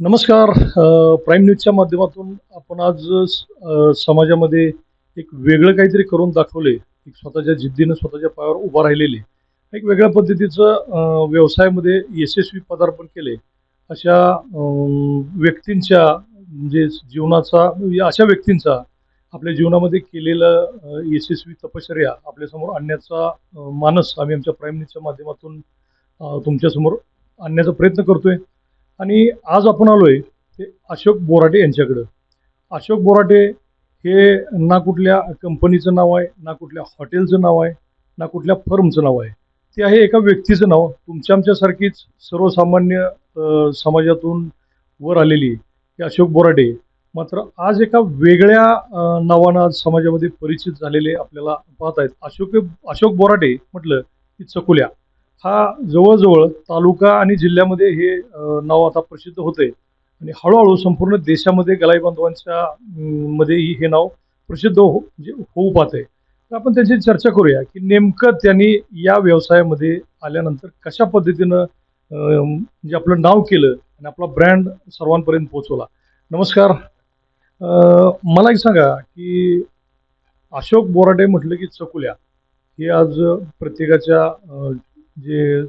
नमस्कार प्राईम न्यूजच्या माध्यमातून आपण आज समाजामध्ये एक वेगळं काहीतरी करून दाखवले एक स्वतःच्या जिद्दीनं स्वतःच्या पायावर उभा राहिलेले एक वेगळ्या पद्धतीचं व्यवसायामध्ये यशस्वी पदार्पण केले अशा व्यक्तींच्या म्हणजे जीवनाचा या अशा व्यक्तींचा आपल्या जीवनामध्ये केलेलं यशस्वी तपश्चर्या आपल्यासमोर आणण्याचा मानस आम्ही आमच्या प्राईम न्यूजच्या माध्यमातून तुमच्यासमोर आणण्याचा प्रयत्न करतोय. आणि आज आपण आलो आहे ते अशोक बोराटे यांच्याकडं. अशोक बोराटे हे ना कुठल्या कंपनीचं नाव आहे ना कुठल्या हॉटेलचं नाव आहे ना कुठल्या फर्मचं नाव आहे. ते आहे एका व्यक्तीचं नाव. तुमच्या आमच्यासारखीच सर्वसामान्य समाजातून वर आलेली हे अशोक बोराटे. मात्र आज एका वेगळ्या नावानं आज समाजामध्ये परिचित झालेले आपल्याला पाहत आहेत अशोक अशोक बोराटे म्हटलं की चकुल्या. हा जवळजवळ तालुका आणि जिल्ह्यामध्ये हे नाव आता प्रसिद्ध होते आणि हळूहळू संपूर्ण देशामध्ये गलाई बांधवांच्या मध्येही हे नाव प्रसिद्ध हो म्हणजे होऊ पाहते तर आपण त्यांची चर्चा करूया की नेमकं त्यांनी या व्यवसायामध्ये आल्यानंतर कशा पद्धतीनं म्हणजे आपलं नाव केलं आणि आपला ब्रँड सर्वांपर्यंत पोहोचवला. नमस्कार. मला एक सांगा की अशोक बोराडे म्हटलं की चकुल्या. हे आज प्रत्येकाच्या जे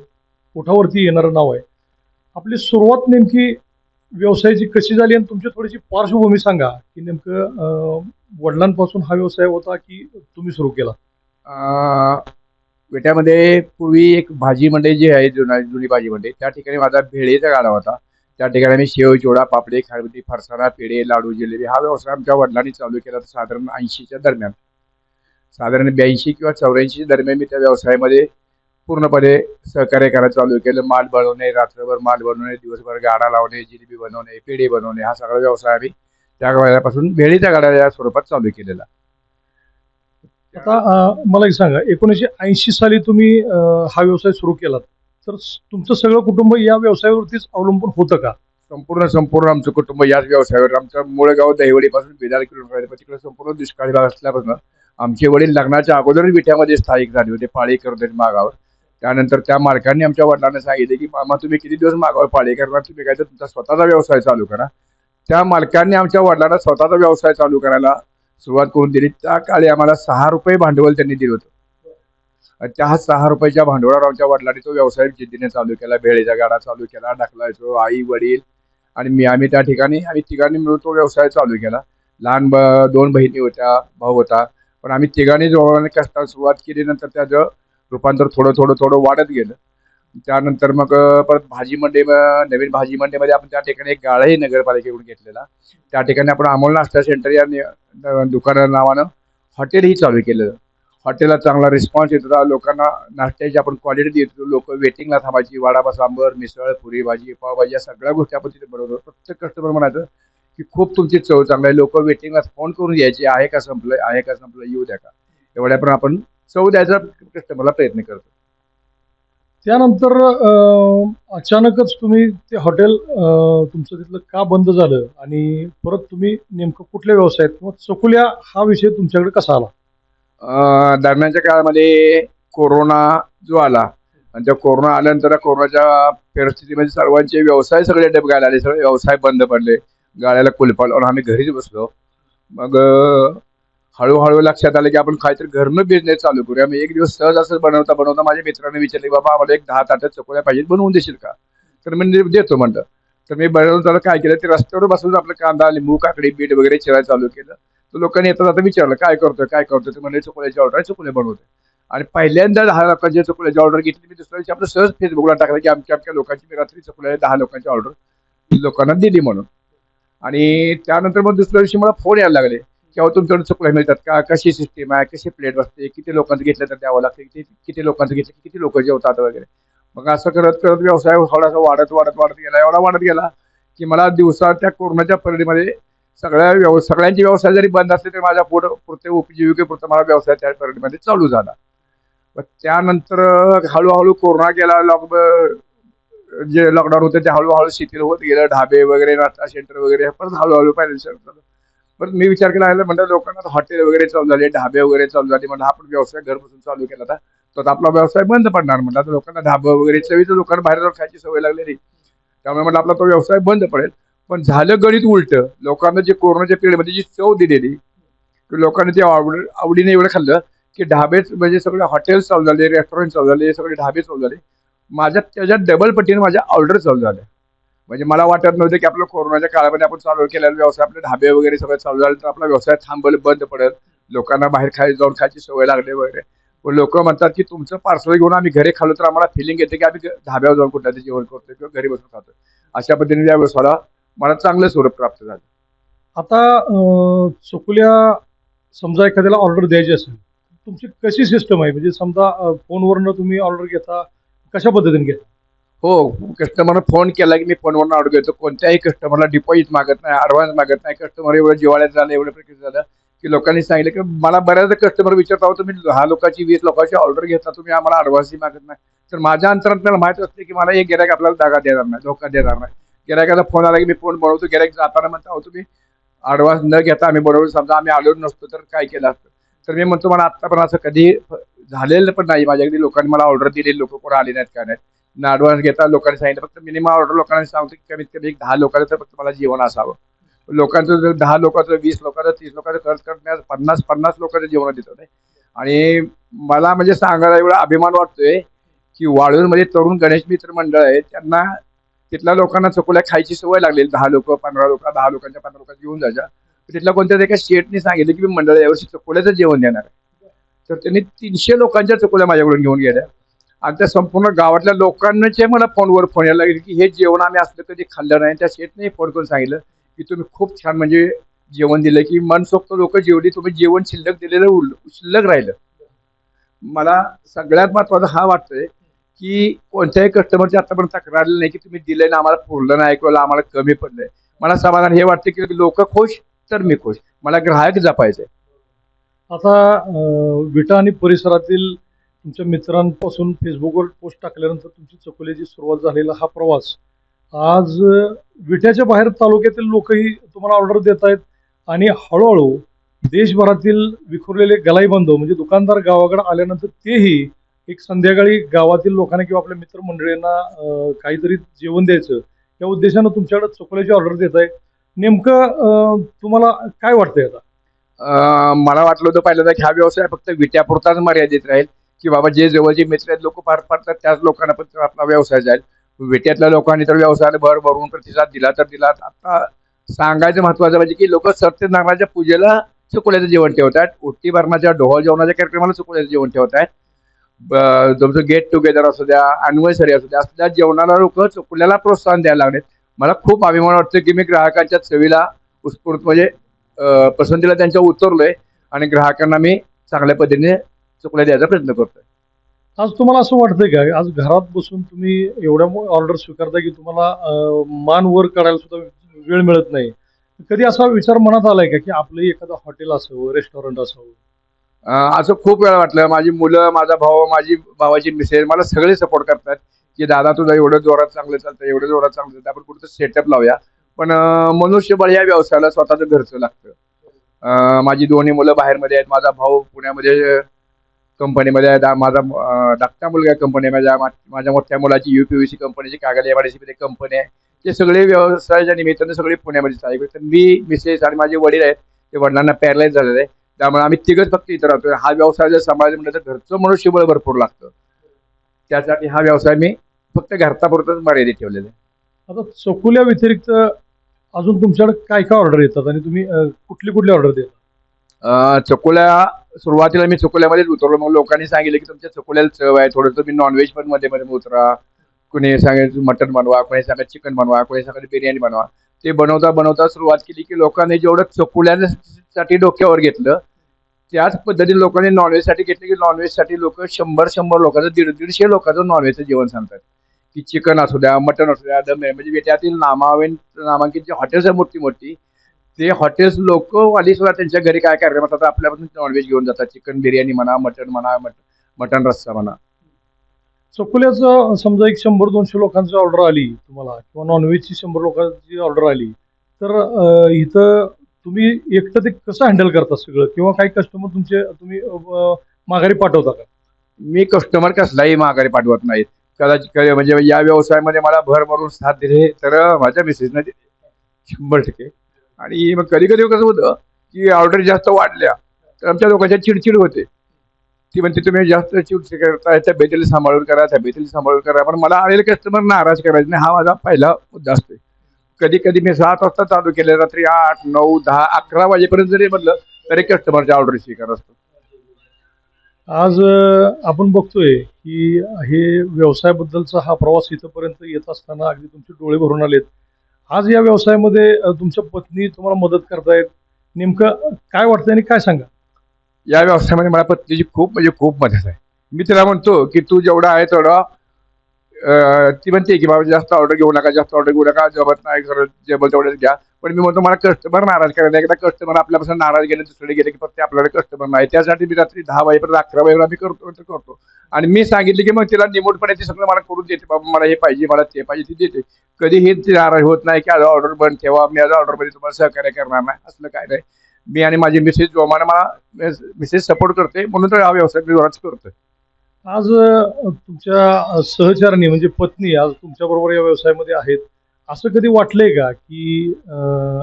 पोटावरती येणारं नाव आहे. आपली सुरुवात नेमकी व्यवसायाची कशी झाली आणि तुमची थोडीशी पार्श्वभूमी सांगा की नेमकं वडिलांपासून हा व्यवसाय होता की तुम्ही सुरू केला? बेट्यामध्ये विट्यामध्ये पूर्वी एक भाजी मंडई जी आहे जुना जुनी भाजी मंडई त्या ठिकाणी माझा भेळेचा गाडा होता. त्या ठिकाणी मी शेव चिवडा पापडे खारबती फरसाणा पेढे लाडू जिलेबी हा व्यवसाय आमच्या वडिलांनी चालू केला साधारण ऐंशीच्या दरम्यान. साधारण ब्याऐंशी किंवा चौऱ्याऐंशी दरम्यान मी त्या व्यवसायामध्ये पूर्णपणे सहकार्य करायला चालू केलं माल बनवणे रात्रभर माल बनवणे दिवसभर गाडा लावणे जिलेबी बनवणे पेढे बनवणे हा सगळा व्यवसाय आम्ही त्या वेळापासून भेळीच्या गाड्या या स्वरूपात चालू केलेला. आता मला एक सांगा एकोणीसशे ऐंशी साली तुम्ही हा व्यवसाय सुरू केलात. तर तुमचं सगळं कुटुंब या व्यवसायावरतीच अवलंबून होतं का? संपूर्ण संपूर्ण आमचं कुटुंब याच व्यवसायावर आमचं मूळ गाव दहिवडीपासून बेदार किलोमीटर तिकडे संपूर्ण दुष्काळी भाग असल्यापासून आमचे वडील लग्नाच्या अगोदर विट्यामध्ये स्थायिक झाले होते पाळी करत मागावर. त्यानंतर त्या मालकांनी आमच्या वडिलांना सांगितले की मामा तुम्ही किती दिवस मागावर पाळी करणार तुम्ही काय तर तुमचा स्वतःचा व्यवसाय चालू करा. त्या मालकांनी आमच्या वडिलांना स्वतःचा व्यवसाय चालू करायला सुरुवात करून दिली. त्या काळी आम्हाला सहा रुपये भांडवल त्यांनी दिलं होतं. त्या सहा रुपयाच्या भांडवलावर आमच्या वडिलांनी तो व्यवसाय जिद्दीने चालू केला. भेळीचा गाडा चालू केला ढकलायचो आई वडील आणि मी आम्ही त्या ठिकाणी आम्ही तिघांनी मिळून तो व्यवसाय चालू केला. लहान ब दोन बहिणी होत्या भाऊ होता. पण आम्ही तिघांनी जवळ कष्टाला सुरुवात केली. नंतर त्याचं रूपांतर थोडं थोडं थोडं वाढत गेलं. त्यानंतर मग परत भाजी मंडई नवीन भाजी मंडईमध्ये आपण त्या ठिकाणी एक गाळाही नगरपालिकेकडून घेतलेला. त्या ठिकाणी आपण अमोल नाश्ता सेंटर या दुकाना नावानं हॉटेलही चालू केलं हॉटेलला चांगला रिस्पॉन्स येत होता. लोकांना नाश्त्याची आपण क्वालिटी देत होतो. लोक वेटिंगला थांबायची. वडापा सांबर मिसळ पुरी भाजी पावभाजी या सगळ्या गोष्टी आपण तिथे बनवतो प्रत्येक कस्टमर म्हणायचं की खूप तुमची चव चांगली आहे. लोक वेटिंगला फोन करून यायची आहे का संपलं आहे का संपलं येऊ द्या का? एवढ्या पण आपण चव द्यायचा कस्टमरला प्रयत्न करतो. त्यानंतर अचानकच तुम्ही ते हॉटेल तुमचं तिथलं का बंद झालं? आणि परत तुम्ही नेमकं कुठल्या व्यवसायात किंवा चकुल्या हा विषय तुमच्याकडे कसा आला? दरम्यानच्या काळामध्ये कोरोना जो आला आणि त्या कोरोना आल्यानंतर कोरोनाच्या परिस्थितीमध्ये सर्वांचे व्यवसाय सगळे डबगायला आले सगळे व्यवसाय बंद पडले. गाड्याला कुलपा लावून आम्ही घरीच बसलो. मग हळूहळू लक्षात आलं की आपण काहीतरी घरनं बिझनेस चालू करूया. मी एक दिवस सहज असं बनवता बनवता माझ्या मित्राने विचारले बाबा आम्हाला एक दहा ताट्या चकोल्या पाहिजे बनवून देशील का? तर मी देतो म्हणलं. तर मी बनवून त्याला काय केलं ते रस्त्यावर बसून आपलं कांदा लिंबू काकडी बीट वगैरे चिरायला चालू केलं. तर लोकांनी येतात आता विचारलं काय करतोय काय करतोय? ते म्हणजे चकोल्याची ऑर्डर चकोले बनवते आणि पहिल्यांदा दहा लोकांची चकोल्याची ऑर्डर घेतली मी दुसऱ्या दिवशी आपलं सहज फेसबुकला टाकलं की आमच्या आमच्या लोकांची मी रात्री चकोल्या दहा लोकांची ऑर्डर लोकांना दिली म्हणून. आणि त्यानंतर मग दुसऱ्या दिवशी मला फोन यायला लागले. किंवा अहो तुमच्याकडे मिळतात का? कशी सिस्टीम आहे? कशी प्लेट बसते? किती लोकांचं घेतलं तर द्यावं लागतं? किती किती लोकांचं घेतलं? किती लोक जेवतात वगैरे? मग असं करत करत व्यवसाय थोडासा वाढत वाढत वाढत गेला. एवढा वाढत गेला की मला दिवसा त्या कोरोनाच्या परिणीमध्ये सगळ्या व्यव सगळ्यांचे व्यवसाय जरी बंद असले तरी माझ्या पुढं पुरते उपजीविकेपुरतं मला व्यवसाय त्या परिणीमध्ये चालू झाला. मग त्यानंतर हळूहळू कोरोना गेला लॉक जे लॉकडाऊन होतं ते हळूहळू शिथिल होत गेलं. ढाबे वगैरे नाश्ता सेंटर वगैरे परत हळूहळू पाहिजे झालं बरं मी विचार केला आहे म्हणजे लोकांना हॉटेल वगैरे चालू झाले ढाबे वगैरे चालू झाले म्हणजे आपण व्यवसाय घर बसून चालू केला होता. तर आपला व्यवसाय बंद पडणार म्हणलं आता लोकांना ढाबं वगैरे चवीचं लोकांना बाहेर जाऊन खायची सवय लागलेली त्यामुळे म्हटलं आपला तो व्यवसाय बंद पडेल. पण झालं गणित उलट लोकांना जे कोरोनाच्या पिरियडमध्ये जी चव दिलेली की लोकांनी ते आवड आवडीने एवढं खाल्लं की ढाबेच म्हणजे सगळे हॉटेल्स चालू झाले रेस्टॉरंट चालू झाले सगळे ढाबे चालू झाले. माझ्या त्याच्यात डबल पटीने माझ्या ऑर्डर चालू झाल्या. म्हणजे मला वाटत नव्हतं की आपलं कोरोनाच्या काळामध्ये आपण चालू केलेला व्यवसाय आपले ढाबे वगैरे सगळं चालू झालं तर आपला व्यवसाय थांबल बंद पडेल. लोकांना बाहेर खायला जाऊन खायची सवय लागली वगैरे. पण लोक म्हणतात की तुमचं पार्सल घेऊन आम्ही घरी खालो तर आम्हाला फिलिंग येते की आम्ही धाब्यावर जाऊन कुठल्या जेवण करतोय किंवा घरी बसून खातोय. अशा पद्धतीने या व्यवसायाला मला चांगलं स्वरूप प्राप्त झालं. आता चुकल्या समजा एखाद्याला ऑर्डर द्यायची असेल तुमची कशी सिस्टम आहे? म्हणजे समजा फोनवरनं तुम्ही ऑर्डर घेता कशा पद्धतीने घेता? हो कस्टमरनं फोन केला की मी फोनवरून ऑर्डर घेतो. कोणत्याही कस्टमरला डिपॉझिट मागत नाही ॲडव्हान्स मागत नाही. कस्टमर एवढं जिवाळ्यात झालं एवढं प्रक्रिया झालं की लोकांनी सांगितलं की मला बऱ्याचदा कस्टमर विचारता तुम्ही दहा लोकांची वीस लोकांची ऑर्डर घेता तुम्ही आम्हाला ॲडव्हान्सही मागत नाही. तर माझ्या अंतरात मला असते की मला एक गिरायक आपल्याला दागा देणार नाही धोका देणार नाही. गिरायकाचा फोन आला की मी फोन बनवतो गिरायक जाताना म्हणता हो तुम्ही ॲडव्हान्स न घेता आम्ही बनवलो समजा आम्ही आलो नसतो तर काय केलं असतं? तर मी म्हणतो मला आत्ता पण असं कधी झालेलं पण नाही माझ्याकडे लोकांनी मला ऑर्डर दिलेली लोक कोण आले नाहीत काय नाहीत. ॲडव्हान्स घेता लोकांनी सांगितलं फक्त मिनिमम ऑर्डर लोकांनी सांगतो की कमीत कमी एक दहा लोकांचं तर फक्त मला जेवण असावं. लोकांचं जर दहा लोकांचं वीस लोकांचं तीस लोकांचं खर्च करण्यास पन्नास पन्नास लोकांचं जेवण देत नाही आणि मला म्हणजे सांगायला एवढा अभिमान वाटतोय की वाळूरमध्ये तरुण गणेश मित्र मंडळ आहे त्यांना तिथल्या लोकांना चकोल्या खायची सवय लागलेली दहा लोक पंधरा लोक दहा लोकांच्या पंधरा लोकांच्या घेऊन जायच्या. तिथल्या कोणत्या एका शेटने सांगितलं की मी मंडळ यावर्षी चकोल्याचं जेवण देणार आहे. तर त्यांनी तीनशे लोकांच्या चकोल्या माझ्याकडून घेऊन गेल्या. आणि त्या संपूर्ण गावातल्या लोकांचे मला फोनवर फोन यायला लागले की हे जेवण आम्ही असलं कधी खाल्लं नाही. त्या शेटने फोन करून सांगितलं की तुम्ही खूप छान म्हणजे जेवण दिलं की मनसोक्त लोक जेवली तुम्ही जेवण शिल्लक दिलेलं उरलं शिल्लक राहिलं. मला सगळ्यात महत्वाचं हा वाटतंय की कोणत्याही कस्टमरची आतापर्यंत तक्रार आली नाही की तुम्ही दिलं ना आम्हाला पुरलं नाही ऐकवलं आम्हाला कमी पडलंय. मला समाधान हे वाटतं की लोक खुश तर मी खुश. मला ग्राहक जपायचे आता विटा आणि परिसरातील तुमच्या मित्रांपासून फेसबुकवर पोस्ट टाकल्यानंतर तुमची चकोल्याची सुरुवात झालेला हा प्रवास. आज विट्याच्या बाहेर तालुक्यातील लोकही तुम्हाला ऑर्डर देत आहेत आणि हळूहळू देशभरातील विखुरलेले गलाई बांधव म्हणजे दुकानदार गावाकडे आल्यानंतर तेही एक संध्याकाळी गावातील लोकांना किंवा आपल्या मित्रमंडळींना काहीतरी जेवण द्यायचं. या उद्देशानं तुमच्याकडे चकोल्याची ऑर्डर देत आहे नेमकं तुम्हाला काय वाटतंय आता? मला वाटलं होतं पहिल्यांदा की ह्या व्यवसाय फक्त विट्यापुरताच मर्यादित राहील. की बाबा जे जवळचे मित्र आहेत लोक पार पाडतात त्याच लोकांना पण आपला व्यवसाय जाईल. वेट्यातल्या लोकांनी तर व्यवसायाला भर भरून प्रतिसाद दिला तर दिला. आता सांगायचं महत्वाचं म्हणजे की लोक सत्यनारायणाच्या पूजेला चुकल्याचं जेवण ठेवतात उट्टी भरणाच्या ढोळ जेवणाच्या कार्यक्रमाला चुकल्याचं जेवण ठेवत आहेत तुमचं गेट टुगेदर असू द्या अॅनिव्हर्सरी असू द्या असल्या जेवणाला लोक चुकल्याला प्रोत्साहन द्यायला लागलेत. मला खूप अभिमान वाटतं की मी ग्राहकांच्या चवीला उत्स्फूर्त म्हणजे पसंतीला त्यांच्या उतरलोय आणि ग्राहकांना मी चांगल्या पद्धतीने चुकल्या द्यायचा प्रयत्न करतोय. आज तुम्हाला असं वाटतंय का? आज घरात बसून तुम्ही एवढ्या ऑर्डर स्वीकारता की तुम्हाला मान वर काढायला सुद्धा वेळ मिळत नाही. कधी असा विचार मनात आलाय का की आपलं एखादं हॉटेल असावं रेस्टॉरंट असावं? असं खूप वेळा वाटलं. माझी मुलं माझा भाऊ माझी भावाची मिसेस मला सगळे सपोर्ट करतात की दादा तुझं एवढं जोरात चांगलं चालतं एवढं जोरात चांगलं चालतं आपण कुठं सेटअप लावूया. पण मनुष्यबळ या व्यवसायाला स्वतःचं घरचं लागतं. माझी दोन्ही मुलं बाहेरमध्ये आहेत. माझा भाऊ पुण्यामध्ये कंपनीमध्ये आहे दा- माझा धाकटा मुलगा कंपनी माझ्या माझ्या मोठ्या मुलाची युपीव्हीसी कंपनीची कागद एमआयडीसी मध्ये कंपनी आहे. ते सगळे व्यवसायाच्या निमित्ताने सगळे पुण्यामध्येच आहे तर मी मिसेस आणि माझे वडील आहेत ते वडिलांना पॅरलाईज झालेले आहे. त्यामुळे आम्ही तिघच फक्त इथं राहतोय. हा व्यवसाय जर सांभाळायचं म्हटलं तर घरचं मनुष्यबळ भरपूर लागतं. त्यासाठी हा व्यवसाय मी फक्त घरतापुरतच मर्यादित ठेवलेला आहे. आता चकुल्या व्यतिरिक्त अजून तुमच्याकडे काय काय ऑर्डर येतात? आणि तुम्ही कुठली कुठली ऑर्डर देता? चकोल्या सुरुवातीला मी चकोल्यामध्येच उतरलो. मग लोकांनी सांगितलं की तुमच्या चकोल्याला चव आहे. थोडं तुम्ही नॉनव्हेज पण मध्ये मध्ये उतरा. कुणी सांगायचं मटन बनवा. कोणी सांगायचं चिकन बनवा. कोणी सांगायचं बिर्याणी बनवा. ते बनवता बनवता सुरुवात केली की लोकांनी जेवढं चकोल्यासाठी डोक्यावर घेतलं त्याच पद्धतीने लोकांनी नॉनव्हेजसाठी घेतलं की नॉनव्हेजसाठी लोक शंभर शंभर लोकांचं दीड दीडशे लोकांचं नॉनव्हेजचं जेवण सांगतात. की चिकन असू द्या मटन असू द्या दम म्हणजे त्यातील नामावेन नामांकित जे हॉटेल्स आहे मोठी मोठी ते हॉटेल्स लोक वाली सुद्धा त्यांच्या घरी काय कार्यक्रम असतात आपल्यापासून नॉनव्हेज घेऊन जातात. चिकन बिर्याणी म्हणा मटन म्हणा मट मटन रस्सा म्हणा. चकुल्याचं समजा एक शंभर दोनशे लोकांची ऑर्डर आली तुम्हाला किंवा नॉनव्हेजची शंभर लोकांची ऑर्डर आली तर इथं तुम्ही एकटं ते कसं हँडल करता सगळं? किंवा काही कस्टमर तुमचे तुम्ही माघारी पाठवता का? मी कस्टमर कसलाही माघारी पाठवत नाहीत कदाचित म्हणजे या व्यवसायामध्ये मला भर भरून साथ दिले तर माझ्या मिसेसने शंभर टक्के आणि मग कधी कधी कसं होतं की ऑर्डर जास्त वाढल्या तर आमच्या लोकांच्या चिडचिड होते. ती म्हणते तुम्ही जास्त चिडचिड करताय तब्येतीला सांभाळून करा तब्येतीला सांभाळून करा. पण मला आलेले कस्टमर नाराज करायचे नाही. हा माझा पहिला मुद्दा असतो. कधी कधी मी सात वाजता चालू केले रात्री आठ नऊ दहा अकरा वाजेपर्यंत जरी म्हटलं तरी कस्टमरच्या ऑर्डर स्वीकार असतो. आज आपण बघतोय की हे व्यवसायाबद्दलचा हा प्रवास इथंपर्यंत येत असताना अगदी तुमचे डोळे भरून आलेत. आज या व्यवसायामध्ये तुमच्या पत्नी तुम्हाला मदत करतायत. नेमकं काय वाटतंय आणि काय सांगा? या व्यवसायामध्ये मला पत्नीची खूप म्हणजे खूप मदत आहे. मी तिला म्हणतो की तू जेवढा आहे तेवढा ती म्हणते की बाबा जास्त ऑर्डर घेऊ नका जास्त ऑर्डर घेऊ नका जबत नाही खरं जेबल तेवढेच घ्या. पण मी म्हणतो मला कस्टमर नाराज करायला एकदा कस्टमर आपल्यापासून नाराज गेले दुसरे गेले की फक्त आपल्याला कस्टमर नाही. त्यासाठी मी रात्री दहा वाजेपर्यंत अकरा वाजेपर्यंत आम्ही करतो तर करतो. आणि मी सांगितले की मग तिला निमूटपणे ती सगळं मला करून देते बाबा मला हे पाहिजे मला ते पाहिजे ती देते. कधीही हे नाराज होत नाही की आज ऑर्डर बंद ठेवा मी आज ऑर्डरमध्ये तुम्हाला सहकार्य करणार नाही. असलं काय नाही. मी आणि माझी मिसेस जोमाने मला मिसेस सपोर्ट करते म्हणून तर हा व्यवसाय मी जोरात करतोय. आज तुमच्या सहचारणी म्हणजे पत्नी आज तुमच्याबरोबर या व्यवसायामध्ये आहेत. असं कधी वाटलंय का की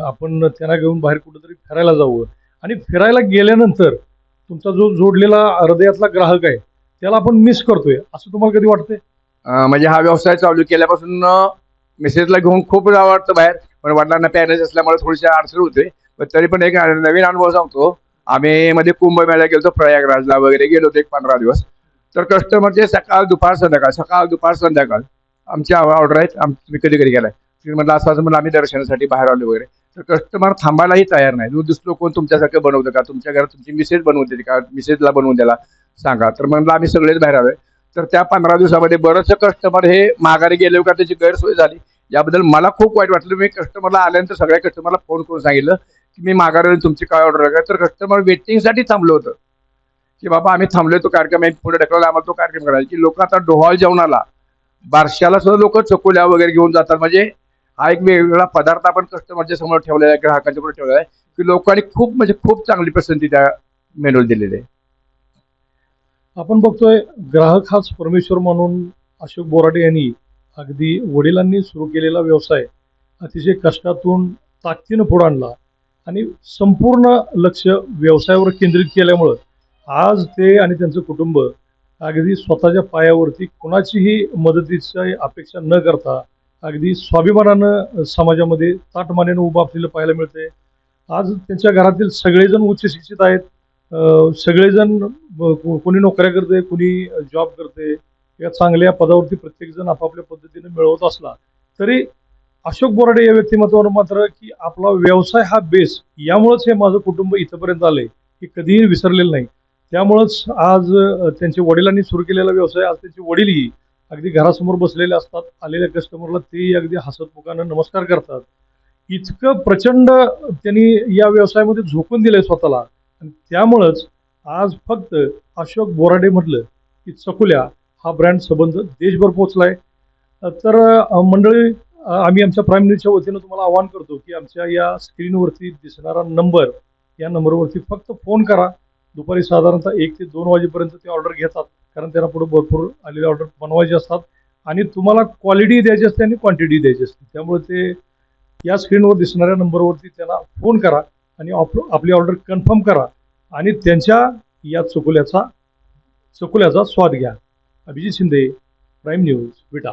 आपण त्यांना घेऊन बाहेर कुठेतरी फिरायला जावं? आणि फिरायला गेल्यानंतर तुमचा जो जोडलेला हृदयातला ग्राहक आहे त्याला आपण मिस करतोय असं तुम्हाला कधी वाटतंय? म्हणजे हा व्यवसाय चालू केल्यापासून मेसेजला घेऊन खूप वाटतं बाहेर. पण वडिलांना पॅरेज असल्यामुळे थोडीशी अडचण होते. पण तरी पण एक नवीन अनुभव सांगतो. आम्ही मध्ये कुंभमेळ्याला गेलो प्रयागराजला वगैरे गेलो होतो एक पंधरा दिवस. तर कस्टमरचे सकाळ दुपार संध्याकाळ सकाळ दुपार संध्याकाळ आमची ऑर्डर आहेत. आम तुम्ही कधी कधी गेलाय. तुम्ही म्हटलं असं म्हणलं आम्ही दर्शनासाठी बाहेर आलो वगैरे. तर कस्टमर थांबायलाही तयार नाही. दुसरं कोण तुमच्यासारखं बनवतं का? तुमच्या घरात तुमची मिसेज बनवून देते का? मिसेजला बनवून द्यायला सांगा. तर म्हणलं आम्ही सगळेच बाहेर आलोय. तर त्या पंधरा दिवसामध्ये बरेचसे कस्टमर हे माघारी गेले का? त्याची गैरसोय झाली. याबद्दल मला खूप वाईट वाटलं. मी कस्टमरला आल्यानंतर सगळ्या कस्टमरला फोन करून सांगितलं की मी माघारी तुमची काय ऑर्डर आहे? तर कस्टमर वेटिंगसाठी थांबलं होतं. की बाबा आम्ही थांबलोय तो कार्यक्रम आहे पुढे ढकलला आम्हाला तो कार्यक्रम करायचा. की लोक आता डोहाळ जेवणाला बारशाला सुद्धा लोक चकोल्या वगैरे घेऊन जातात. म्हणजे हा एक वेगवेगळा पदार्थ आपण कस्टमरच्या समोर ठेवलेला आहे ग्राहकांच्या समोर ठेवलेला आहे की लोकांनी खूप म्हणजे खूप चांगली पसंती त्या मेनूला दिलेली आहे. आपण बघतोय ग्राहक हाच परमेश्वर म्हणून अशोक बोराडे यांनी अगदी वडिलांनी सुरू केलेला व्यवसाय अतिशय कष्टातून ताकदीनं पुढे आणला. आणि संपूर्ण लक्ष व्यवसायावर केंद्रित केल्यामुळं आज ते आणि त्यांचं कुटुंब अगदी स्वतःच्या पायावरती कुणाचीही मदतीची अपेक्षा न करता अगदी स्वाभिमानानं समाजामध्ये ताटमानेनं उभं आपल्याला पाहायला मिळते. आज त्यांच्या घरातील सगळेजण उच्च शिक्षित आहेत. सगळेजण कोणी नोकऱ्या करते कोणी जॉब करते या चांगल्या पदावरती प्रत्येकजण आपापल्या पद्धतीने मिळवत असला तरी अशोक बोराडे या व्यक्तिमत्वावर मात्र की आपला व्यवसाय हा बेस यामुळेच हे माझं कुटुंब इथंपर्यंत आलंय की कधीही विसरलेलं नाही. त्यामुळंच आज त्यांच्या वडिलांनी सुरू केलेला व्यवसाय आज त्यांचे वडीलही अगदी घरासमोर बसलेले असतात. आलेल्या कस्टमरला तेही अगदी हसतमुखानं नमस्कार करतात. इतकं प्रचंड त्यांनी या व्यवसायामध्ये झोकून दिलंय स्वतःला. आणि त्यामुळंच आज फक्त अशोक बोराडे म्हटलं की चकुल्या हा ब्रँड संबंध देशभर पोचलाय तर मंडळी आम्ही आमच्या प्राईम न्यूजच्या वतीनं तुम्हाला आवाहन करतो की आमच्या या स्क्रीनवरती दिसणारा नंबर या नंबरवरती फक्त फोन करा. दुपारी साधारणतः एक ते दोन वाजेपर्यंत ते ऑर्डर घेतात कारण त्यांना पुढे भरपूर आलेले ऑर्डर बनवायचे असतात. आणि तुम्हाला क्वालिटी द्यायची असते आणि क्वांटिटी द्यायची असते. त्यामुळे ते या स्क्रीनवर दिसणाऱ्या नंबरवरती त्यांना फोन करा आणि ऑप आपली ऑर्डर कन्फर्म करा आणि त्यांच्या या चकुल्याचा चकुल्याचा स्वाद घ्या. Abhijit Shinde prime news Vita.